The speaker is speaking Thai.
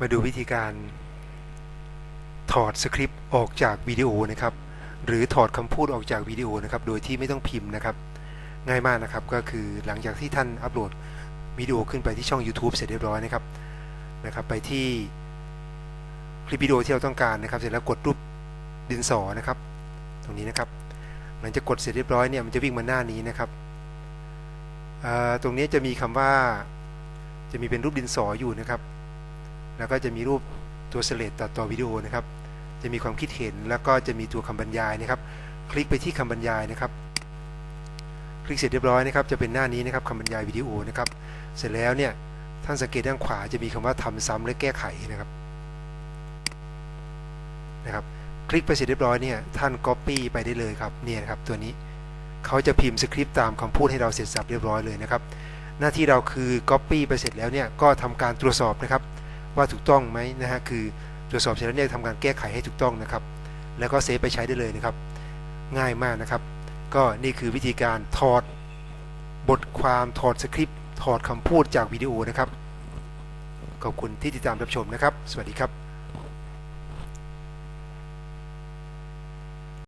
มาดูวิธีการถอดสคริปต์ออกจากวิดีโอนะครับ หรือถอดคำพูดออกจากวิดีโอนะครับ โดยที่ไม่ต้องพิมพ์นะครับ ง่ายมากนะครับก็คือหลังจากที่ท่านอัปโหลดวิดีโอขึ้นไปที่ช่อง YouTube เสร็จเรียบร้อยนะครับนะครับ ไปที่คลิปวิดีโอที่เราต้องการนะครับ เสร็จแล้วกดรูปดินสอนะครับ ตรงนี้นะครับ หลังจากกดเสร็จเรียบร้อยเนี่ยมันจะวิ่งมาหน้านี้นะครับอ่าตรงนี้จะมีคำว่าจะมีเป็นรูปดินสออยู่นะครับ แล้วก็จะมีรูปตัวสเลดตัดต่อวิดีโอนะครับ จะมีความคิดเห็นแล้วก็จะมีตัวคำบรรยายนะครับ คลิกไปที่คำบรรยายนะครับ คลิกเสร็จเรียบร้อยนะครับ จะเป็นหน้านี้นะครับคำบรรยายวิดีโอนะครับ เสร็จแล้วเนี่ยท่านสังเกตด้านขวาจะมีคำว่าทำซ้ำและแก้ไขนะครับนะครับ คลิกไปเสร็จเรียบร้อยเนี่ยท่าน Copy ไปได้เลยครับเนี่ยครับตัวนี้เขาจะพิมพ์สคริปต์ตามคำพูดให้เราเสร็จสับเรียบร้อยเลยนะครับ หน้าที่เราคือ Copy ไปเสร็จแล้วเนี่ยก็ทำการตรวจสอบนะครับ ว่าถูกต้องไหมนะฮะคือตรวจสอบเสร็จแล้วเนี่ยทำการแก้ไขให้ถูกต้องนะครับ แล้วก็เซฟไปใช้ได้เลยนะครับ ง่ายมากนะครับ ก็นี่คือวิธีการถอดบทความถอดสคริปต์ถอดคำพูดจากวิดีโอนะครับ ขอบคุณที่ติดตามรับชมนะครับ สวัสดีครับ